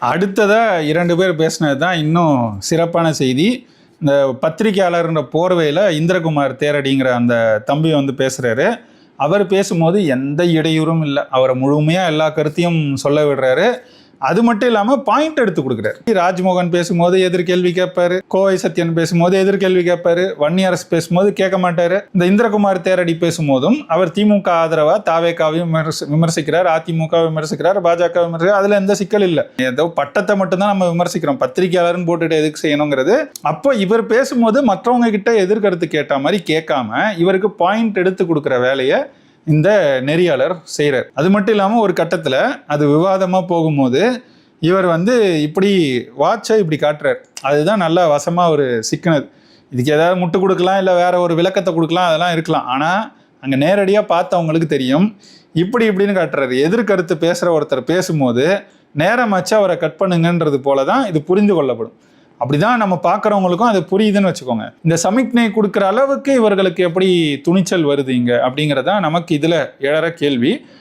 அடுத்ததாக இரண்டு பேர் பேசினது தான் இன்னும் சிறப்பான செய்தி. இந்த பத்திரிகையாளர்ன்ற போர்வையில் இந்திரகுமார் தேரடிங்கிற அந்த தம்பி வந்து பேசுகிறாரு அவர் பேசும்போது எந்த இடையூறும் இல்லை. அவரை முழுமையாக எல்லா கருத்தையும் சொல்ல விடுறாரு. அது மட்டும் இல்லாமல் பாயிண்ட் எடுத்து கொடுக்குறாரு. ராஜ்மோகன் பேசும்போது எதிர்கேள்வி கேட்பாரு. கோவை சத்யன் பேசும்போது எதிர்கேள்வி கேட்பாரு. வன்னியரசு பேசும்போது கேட்க மாட்டாரு. இந்த இந்திரகுமார் தேரடி பேசும்போதும் அவர் திமுக ஆதரவா தாவேக்காவையும் விமர்சி விமர்சிக்கிறார். அதிமுக விமர்சிக்கிறார். பாஜக விமர்சிக்கிறார். அதுல எந்த சிக்கல் இல்லை. ஏதோ பட்டத்தை மட்டும்தான் நம்ம விமர்சிக்கிறோம். பத்திரிகையாளர்னு போட்டுட்டு எதுக்கு செய்யணுங்கிறது. அப்போ இவர் பேசும்போது மற்றவங்க கிட்ட எதிர்கருத்து கேட்ட மாதிரி கேட்காம இவருக்கு பாயிண்ட் எடுத்து கொடுக்குற வேலையை இந்த நெறியாளர் செய்கிறார் அது மட்டும் இல்லாமல் ஒரு கட்டத்தில் அது விவாதமாக போகும்போது இவர் வந்து இப்படி வாட்சை இப்படி காட்டுறார். அதுதான் நல்லா வசமாக ஒரு சிக்கினது. இதுக்கு ஏதாவது முட்டு கொடுக்கலாம் இல்லை வேற ஒரு விளக்கத்தை கொடுக்கலாம் அதெல்லாம் இருக்கலாம். ஆனால் அங்கே நேரடியாக பார்த்தவங்களுக்கு தெரியும் இப்படி இப்படின்னு காட்டுறாரு. எதிர்கருத்து பேசுகிற ஒருத்தர் பேசும்போது நேரம் வச்சு அவரை கட் பண்ணுங்கன்றது போல தான் இது புரிந்து கொள்ளப்படும். அப்படிதான் நம்ம பார்க்குறவங்களுக்கும் அது புரியுதுன்னு வச்சுக்கோங்க. இந்த சமிக்ஞை கொடுக்குற அளவுக்கு இவர்களுக்கு எப்படி துணிச்சல் வருது இங்கே அப்படிங்கிறதான் நமக்கு இதில் எழற கேள்வி.